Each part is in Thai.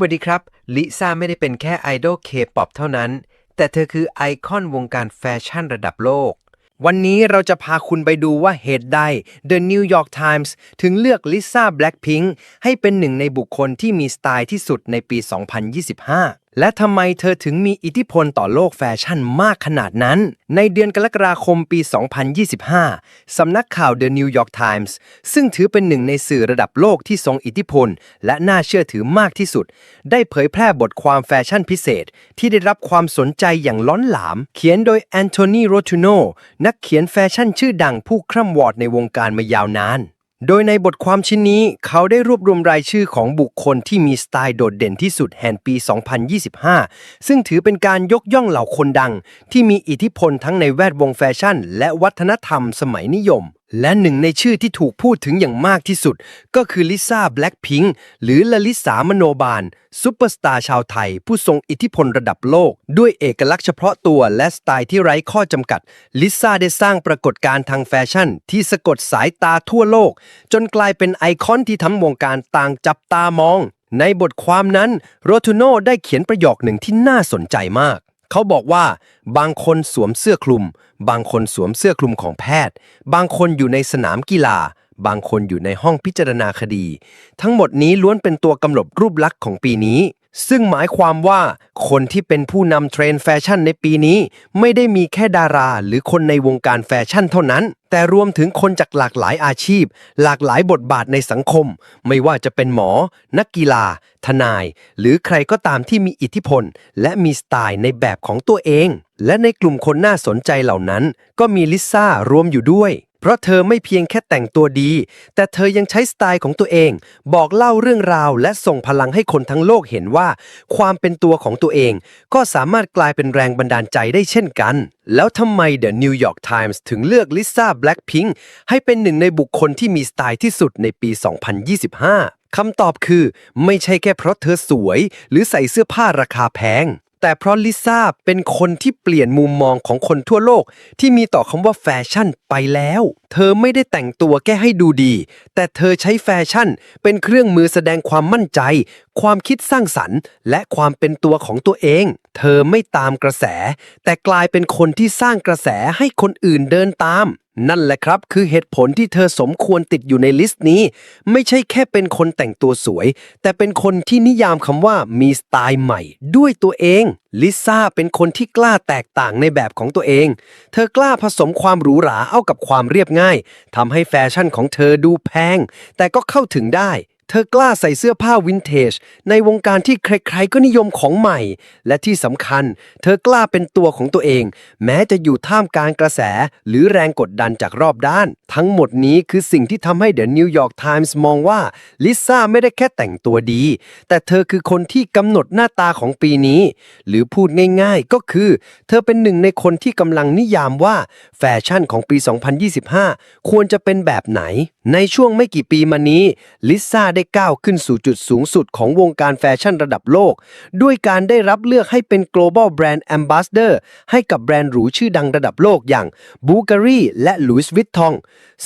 วัสดีครับ ลิซ่าไม่ได้เป็นแค่ไอดอลเคป๊อปเท่านั้น แต่เธอคือไอคอนวงการแฟชั่นระดับโลก วันนี้เราจะพาคุณไปดูว่าเหตุใด The New York Times ถึงเลือกลิซ่าแบล็คพิงค์ให้เป็นหนึ่งในบุคคลที่มีสไตล์ที่สุดในปี 2025 และทำไมเธอถึงมีอิทธิพลต่อโลกแฟชั่นมากขนาดนั้น ในเดือนกรกฎาคมปี 2025 สำนักข่าว The New York Times ซึ่งถือเป็นหนึ่งในสื่อระดับโลกที่ทรงอิทธิพล และน่าเชื่อถือมากที่สุด ได้เผยแพร่บทความแฟชั่นพิเศษ ที่ได้รับความสนใจอย่างล้นหลาม เขียนโดยแอนโทนีโรทูโนนักเขียนแฟชั่นชื่อดังผู้คร่ำวอดในวงการมายาวนาน โดยในบทความชิ้นนี้เขาได้รวบรวมรายชื่อของบุคคลที่มีสไตล์โดดเด่นที่สุดแห่งปี 2025 ซึ่งถือเป็นการยกย่องเหล่าคนดัง ที่มีอิทธิพลทั้งในแวดวงแฟชั่น และวัฒนธรรมสมัยนิยม และหนึ่งในชื่อที่ถูกพูดถึงอย่างมากที่สุด ก็คือลิซ่าแบล็ k พิงหรือลลิสามโนบาลซุปเปอร์สตาร์ชาวไทย ผู้ทรงอิทธิพลระดับโลก ด้วยเอกลักษณ์เฉพาะตัวและสไตล์ที่ไร้ข้อจำกัด ลิซ่าได้สร้างปรากฏการณ์ทางแฟชั่น ที่สะกดสายตาทั่วโลก จนกลายเป็นไอคอนที่ทั้งวงการต่างจับตามอง ในบทความนั้นโรทูโนได้เขียนประโยคหนึ่งที่น่าสนใจมาก เขาบอกว่าบางคนสวมเสื้อคลุม บางคนสวมเสื้อคลุมของแพทย์ บางคนอยู่ในสนามกีฬา บางคนอยู่ในห้องพิจารณาคดี ทั้งหมดนี้ล้วนเป็นตัวกำหนดรูปลักษณ์ของปีนี้ ซึ่งหมายความว่าคนที่เป็นผู้นำเทรนด์แฟชั่นในปีนี้ ไม่ได้มีแค่ดารา หรือคนในวงการแฟชั่นเท่านั้น แต่รวมถึงคนจากหลากหลายอาชีพ หลากหลายบทบาทในสังคม ไม่ว่าจะเป็นหมอ นักกีฬา ทนาย หรือใครก็ตามที่มีอิทธิพล และมีสไตล์ในแบบของตัวเอง และในกลุ่มคนน่าสนใจเหล่านั้น ก็มีลิซ่ารวมอยู่ด้วย เพราะเธอไม่เพียงแค่แต่งตัวดี แต่เธอยังใช้สไตล์ของตัวเอง บอกเล่าเรื่องราว และส่งพลังให้คนทั้งโลกเห็นว่า ความเป็นตัวของตัวเอง ก็สามารถกลายเป็นแรงบันดาลใจได้เช่นกัน แล้วทำไม The New York Times ถึงเลือกลิซ่าแบล็ k พิงค์ให้เป็นหนึ่งในบุคคลที่มีสไตล์ที่สุดในปี 2025คำตอบคือ ไม่ใช่แค่เพราะเธอสวย หรือใส่เสื้อผ้าราคาแพง แต่เพราะลิซ่าเป็นคนที่เปลี่ยนมุมมองของคนทั่วโลก ที่มีต่อคำว่าแฟชั่นไปแล้ว เธอไม่ได้แต่งตัวแค่ให้ดูดี แต่เธอใช้แฟชั่น เป็นเครื่องมือแสดงความมั่นใจ ความคิดสร้างสรรค์ และความเป็นตัวของตัวเอง เธอไม่ตามกระแส แต่กลายเป็นคนที่สร้างกระแสให้คนอื่นเดินตาม นั่นแหละครับคือเหตุผลที่เธอสมควรติดอยู่ในลิสต์นี้ ไม่ใช่แค่เป็นคนแต่งตัวสวย แต่เป็นคนที่นิยามคำว่ามีสไตล์ใหม่ ด้วยตัวเอง ลิซ่าเป็นคนที่กล้าแตกต่างในแบบของตัวเอง เธอกล้าผสมความหรูหราเอากับความเรียบง่ายทำให้แฟชั่นของเธอดูแพง แต่ก็เข้าถึงได้ ธอกล้าใส่เสื้อผ้าวินเทจ ในวงการที่ใครๆก็นิยมของใหม่ และที่สำคัญ เธอกล้าเป็นตัวของตัวเอง แม้จะอยู่ท่ามกลางกระแส หรือแรงกดดันจากรอบด้าน ทั้งหมดนี้คือสิ่งที่ทำให้ The New York Times มองว่าลิซ่าไม่ได้แค่แต่งตัวดี แต่เธอคือคนที่กำหนดหน้าตาของปีนี้ หรือพูดง่ายๆ ก็คือ เธอเป็นหนึ่งในคนที่กำลังนิยามว่าแฟชั่นของปี 2025 ควรจะเป็นแบบไหน ในช่วงไม่กี่ปีมานี้ ลิซ่าได้ก้าวขึ้นสู่จุดสูงสุดของวงการแฟชั่นระดับโลก ด้วยการได้รับเลือกให้เป็น global brand ambassador ให้กับแบรนด์หรูชื่อดังระดับโลกอย่าง Bulgari และ Louis Vuitton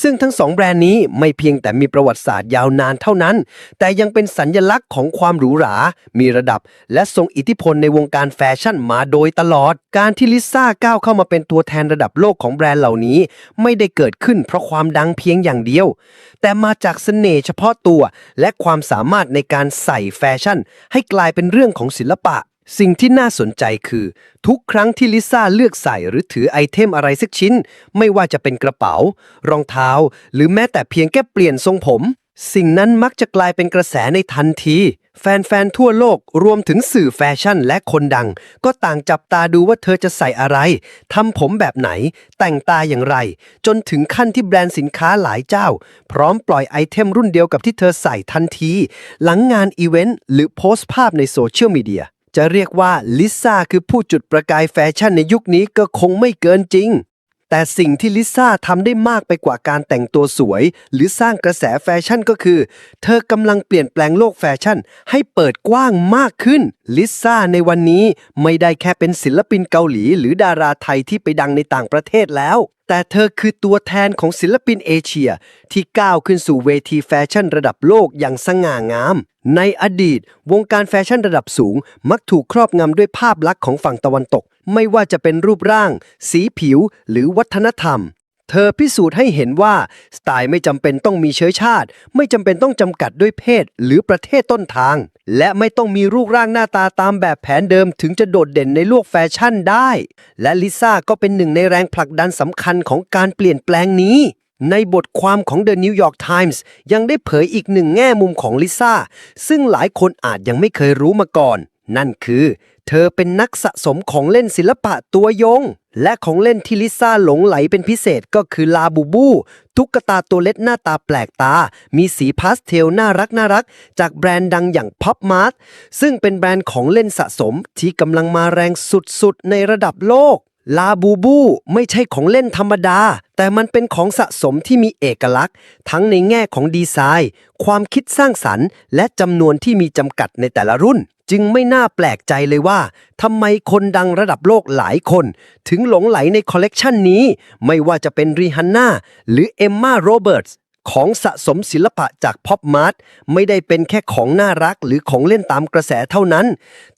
ซึ่งทั้งสองแบรนด์นี้ไม่เพียงแต่มีประวัติศาสตร์ยาวนานเท่านั้น แต่ยังเป็นสัญญลักษณ์ของความหรูหรา มีระดับ และทรงอิทธิพลในวงการแฟชั่นมาโดยตลอด การที่ลิซ่าก้าวเข้ามาเป็นตัวแทนระดับโลกของแบรนด์เหล่านี้ ไม่ได้เกิดขึ้นเพราะความดังเพียงอย่างเดียวแต่มาจากเสน่ห์เฉพาะตัวและความสามารถในการใส่แฟชั่น ให้กลายเป็นเรื่องของศิลปะ สิ่งที่น่าสนใจคือ ทุกครั้งที่ลิซ่าเลือกใส่หรือถือไอเทมอะไรสักชิ้น ไม่ว่าจะเป็นกระเป๋า รองเท้า หรือแม้แต่เพียงแค่เปลี่ยนทรงผม สิ่งนั้นมักจะกลายเป็นกระแสในทันที แฟนๆ ทั่วโลกรวมถึงสื่อแฟชั่นและคนดัง ก็ต่างจับตาดูว่าเธอจะใส่อะไรทำผมแบบไหน แต่งตาอย่างไร จนถึงขั้นที่แบรนด์สินค้าหลายเจ้า พร้อมปล่อยไอเทมรุ่นเดียวกับที่เธอใส่ทันที หลังงานอีเวนต์หรือโพสต์ภาพในโซเชียลมีเดียจะเรียกว่าลิซ่าคือผู้จุดประกายแฟชั่นในยุคนี้ก็คงไม่เกินจริง แต่สิ่งที่ลิซ่าทำได้มากไปกว่าการแต่งตัวสวย หรือสร้างกระแสแฟชั่นก็คือ เธอกำลังเปลี่ยนแปลงโลกแฟชั่น ให้เปิดกว้างมากขึ้น ลิซ่าในวันนี้ไม่ได้แค่เป็นศิลปินเกาหลี หรือดาราไทยที่ไปดังในต่างประเทศแล้ว แต่เธอคือตัวแทนของศิลปินเอเชีย ที่ก้าวขึ้นสู่เวทีแฟชั่นระดับโลกอย่างสง่างาม ในอดีต วงการแฟชั่นระดับสูง มักถูกครอบงำด้วยภาพลักษณ์ของฝั่งตะวันตก ไม่ว่าจะเป็นรูปร่าง สีผิว หรือวัฒนธรรม เธอพิสูจน์ให้เห็นว่า สไตล์ไม่จำเป็นต้องมีเชื้อชาติ ไม่จำเป็นต้องจำกัดด้วยเพศหรือประเทศต้นทาง และไม่ต้องมีรูปร่างหน้าตาตามแบบแผนเดิมถึงจะโดดเด่นในโลกแฟชั่นได้ และลิซ่าก็เป็นหนึ่งในแรงผลักดันสำคัญของการเปลี่ยนแปลงนี้ในบทความของ The New York Times ยังได้เผยอีกหนึ่งแง่มุมของลิซ่า ซึ่งหลายคนอาจยังไม่เคยรู้มาก่อน นั่นคือ เธอเป็นนักสะสมของเล่นศิลปะตัวยง และของเล่นที่ลิซ่าหลงไหลเป็นพิเศษก็คือลาบูบู ตุ๊กตาตัวเล็กหน้าตาแปลกตา มีสีพาสเทลน่ารักน่ารัก จากแบรนด์ดังอย่าง Pop Mart ซึ่งเป็นแบรนด์ของเล่นสะสมที่กำลังมาแรงสุดๆ ในระดับโลก ลาบูบูไม่ใช่ของเล่นธรรมดา แต่มันเป็นของสะสมที่มีเอกลักษณ์ ทั้งในแง่ของดีไซน์ ความคิดสร้างสรรค์ และจำนวนที่มีจำกัดในแต่ละรุ่น จึงไม่น่าแปลกใจเลยว่าทำไมคนดังระดับโลกหลายคน ถึงหลงไหลในคอลเลกชันนี้ ไม่ว่าจะเป็นรีฮันน่าหรือเอมมาโรเบิร์ตส์ ของสะสมศิลปะจากพ็อปมาร์ทไม่ได้เป็นแค่ของน่ารักหรือของเล่นตามกระแสเท่านั้น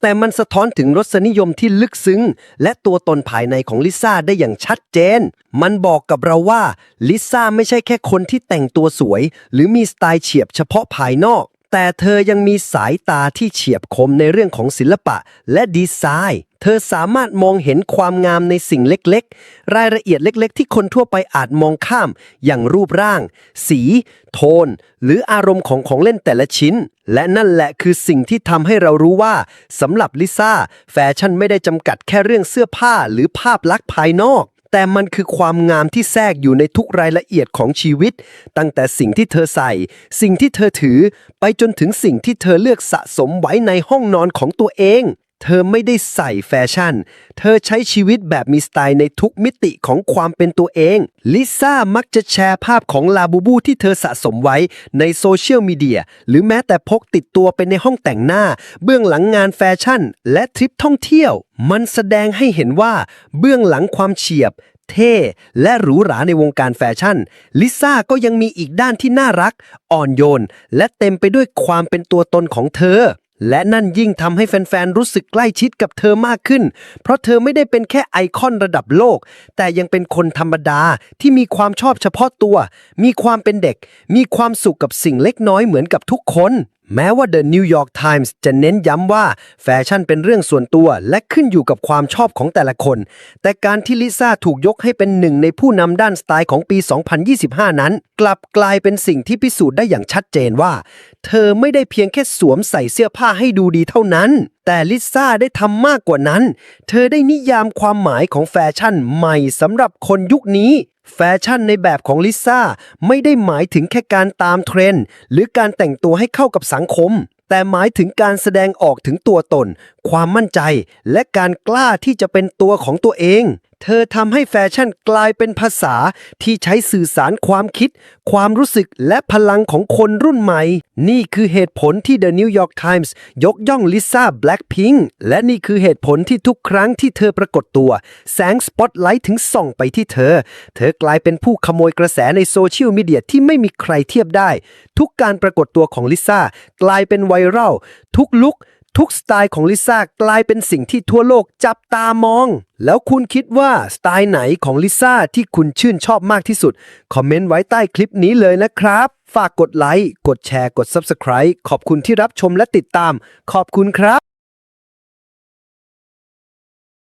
แต่มันสะท้อนถึงรสนิยมที่ลึกซึ้ง และตัวตนภายในของลิซ่าได้อย่างชัดเจน มันบอกกับเราว่าลิซ่าไม่ใช่แค่คนที่แต่งตัวสวย หรือมีสไตล์เฉียบเฉพาะภายนอก แต่เธอยังมีสายตาที่เฉียบคมในเรื่องของศิลปะและดีไซน์ เธอสามารถมองเห็นความงามในสิ่งเล็กๆ รายละเอียดเล็กๆ ที่คนทั่วไปอาจมองข้าม อย่างรูปร่าง สี โทน หรืออารมณ์ของของเล่นแต่ละชิ้น และนั่นแหละคือสิ่งที่ทำให้เรารู้ว่าสำหรับลิซ่า แฟชั่นไม่ได้จำกัดแค่เรื่องเสื้อผ้าหรือภาพลักษณ์ภายนอกแต่มันคือความงามที่แทรกอยู่ในทุกรายละเอียดของชีวิต ตั้งแต่สิ่งที่เธอใส่ สิ่งที่เธอถือ ไปจนถึงสิ่งที่เธอเลือกสะสมไว้ในห้องนอนของตัวเอง เธอไม่ได้ใส่แฟชั่น เธอใช้ชีวิตแบบมีสไตล์ในทุกมิติของความเป็นตัวเอง ลิซ่ามักจะแชร์ภาพของลาบูบูที่เธอสะสมไว้ในโซเชียลมีเดีย หรือแม้แต่พกติดตัวไปในห้องแต่งหน้า เบื้องหลังงานแฟชั่น และทริปท่องเที่ยว มันแสดงให้เห็นว่าเบื้องหลังความเฉียบเท่และหรูหราในวงการแฟชั่น ลิซ่าก็ยังมีอีกด้านที่น่ารัก อ่อนโยน และเต็มไปด้วยความเป็นตัวตนของเธอ และนั่นยิ่งทำให้แฟนๆ รู้สึกใกล้ชิดกับเธอมากขึ้น เพราะเธอไม่ได้เป็นแค่ไอคอนระดับโลก แต่ยังเป็นคนธรรมดาที่มีความชอบเฉพาะตัว มีความเป็นเด็ก มีความสุขกับสิ่งเล็กน้อยเหมือนกับทุกคน แม้ว่า The New York Times จะเน้นย้ำว่าแฟชั่นเป็นเรื่องส่วนตัวและขึ้นอยู่กับความชอบของแต่ละคน แต่การที่ลิซ่าถูกยกให้เป็นหนึ่งในผู้นำด้านสไตล์ของปี 2025 นั้น กลับกลายเป็นสิ่งที่พิสูจน์ได้อย่างชัดเจนว่า เธอไม่ได้เพียงแค่สวมใส่เสื้อผ้าให้ดูดีเท่านั้นแต่ลิซ่าได้ทำมากกว่านั้น เธอได้นิยามความหมายของแฟชั่นใหม่สำหรับคนยุคนี้ แฟชั่นในแบบของลิซ่าไม่ได้หมายถึงแค่การตามเทรนด์หรือการแต่งตัวให้เข้ากับสังคม แต่หมายถึงการแสดงออกถึงตัวตน ความมั่นใจ และการกล้าที่จะเป็นตัวของตัวเอง เธอทำให้แฟชั่นกลายเป็นภาษาที่ใช้สื่อสารความคิด ความรู้สึกและพลังของคนรุ่นใหม่ นี่คือเหตุผลที่ The New York Times ยกย่องลิซ่า Blackpink และนี่คือเหตุผลที่ทุกครั้งที่เธอปรากฏตัว แสงสปอตไลท์ถึงส่องไปที่เธอ เธอกลายเป็นผู้ขโมยกระแสในโซเชียลมีเดียที่ไม่มีใครเทียบได้ ทุกการปรากฏตัวของลิซ่ากลายเป็นไวรัลทุกลุก ทุกสไตล์ของลิซ่ากลายเป็นสิ่งที่ทั่วโลกจับตามอง แล้วคุณคิดว่าสไตล์ไหนของลิซ่าที่คุณชื่นชอบมากที่สุด คอมเมนต์ไว้ใต้คลิปนี้เลยนะครับ ฝากกดไลค์ กดแชร์ กด Subscribe ขอบคุณที่รับชมและติดตาม ขอบคุณครับ